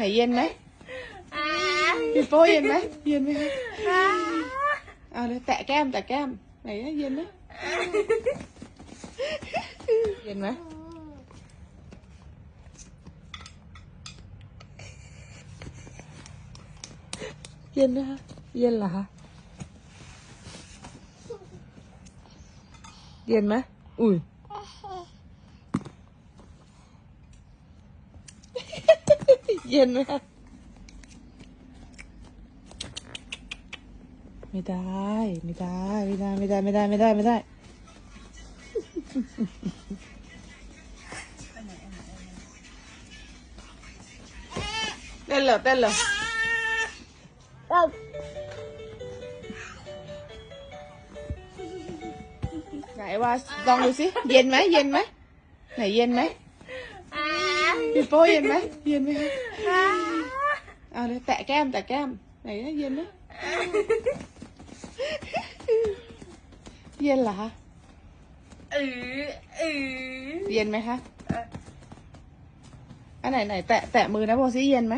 ไหนเย็นไหมพี่โป้เย็นไหมเย็นไหมคะเอา เลยแตะแก้มแตะแก้มไหนอะเย็นไหมเย็นไหมเย็นนะคะเย็นเหรอคะเย็นไหมอุ้ยเย็นไหมคะไม่ได้ ไม่ได้ ไม่ได้ ไม่ได้ ไม่ได้ ไม่ได้ ไม่ได้ เต้นเหรอเต้นเหรอไหนว่าลองดูสิ เย็นไหม เย็นไหม ไหนเย็นไหม พี่โป้เย็นไหมเย็นไหมคะเอาเลยแตะแก้มแตะแก้มไหนอะเย็นไหมเย็นเหรอคะเออเออเย็นไหมคะอันไหนไหนแตะแตะมือนะโบซิเย็นไหม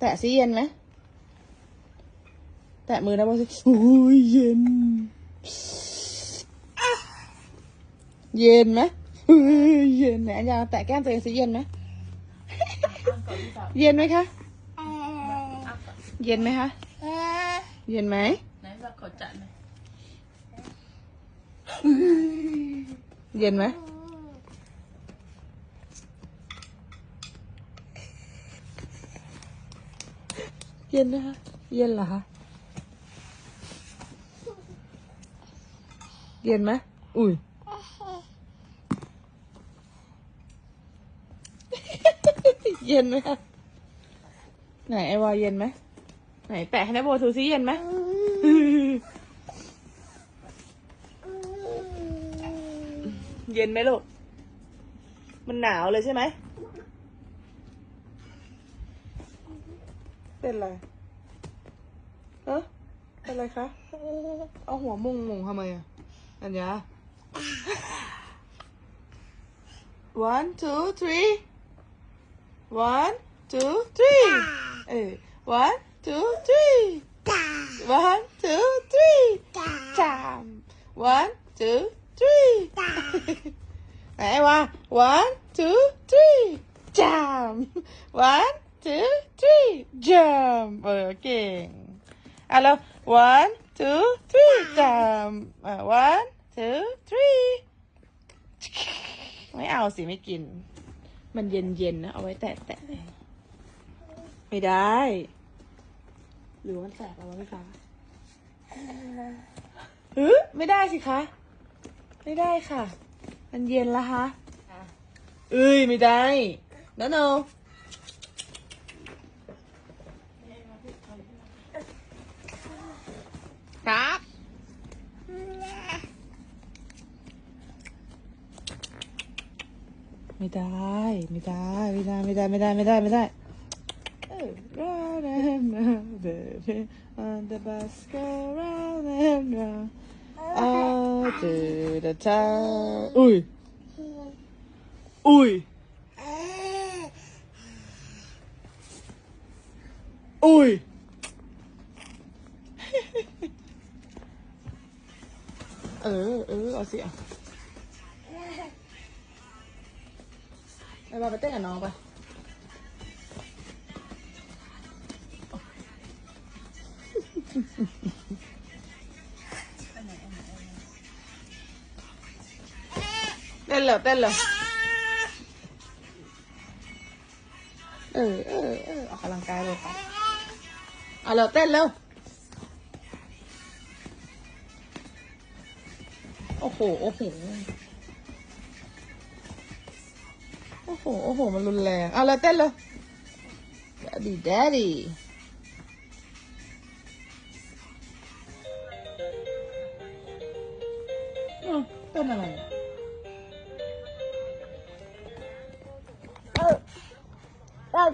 แตะซิเย็นไหมแตะมือนะโบซิโอ้ยเย็น เย็นไหม เฮ้ยเย็นไหนอันยาแตะแก้มตัวเองสิเย็นไหมเย็นไหมคะ เย็นไหมคะ เย็นไหมไหนว่าขอจัดหน่อยเย็นไหมเย็นนะคะ เย็นเหรอคะ เย็นไหม อุ้ย เย็นไหมคะไหนไอวาเย็นไหมไหนแปะให้นะโบทูซิเย็นไหมเย็นไหมลูก มันหนาวเลยใช่ไหม เป็นไรเออเป็นไรคะ เอาหัวมุงมุงทำไมอะ อันยา one two three one two three เออ one two three one two three จาม one two three ไหนวะ one two three จาม one two three จามเออเก่งอะแล้ว one two three จามอะ one two three ไม่เอาสิไม่กิน มันเย็นเย็นๆนะ เอาไว้แตะแตะไม่ได้ หรือว่ามันแสบเอาไว้คะเฮ้ยไม่ได้สิคะ ไม่ได้ค่ะ มันเย็นแล้วคะเอ้ย ไม่ได้นโไม่ได้ ไม่ได้ ไม่ได้ ไม่ได้ ไม่ได้ ไม่ได้ ไม่ได้เออ round and round baby on the bus go round and round all to the town อุ้ย อุ้ย อุ้ย เอ ไปบาไปเต้นกับน้องไปเต้นเหรอเต้นเหรอเออเออเออออกกำลังกายเลยไปเอาเร็วเต้นเร็วโอ้โห โอ้โห อ้โห โอ้โห มันรุนแรงเอาละเต้นเลย daddy daddy เต้นอะไรเออเออ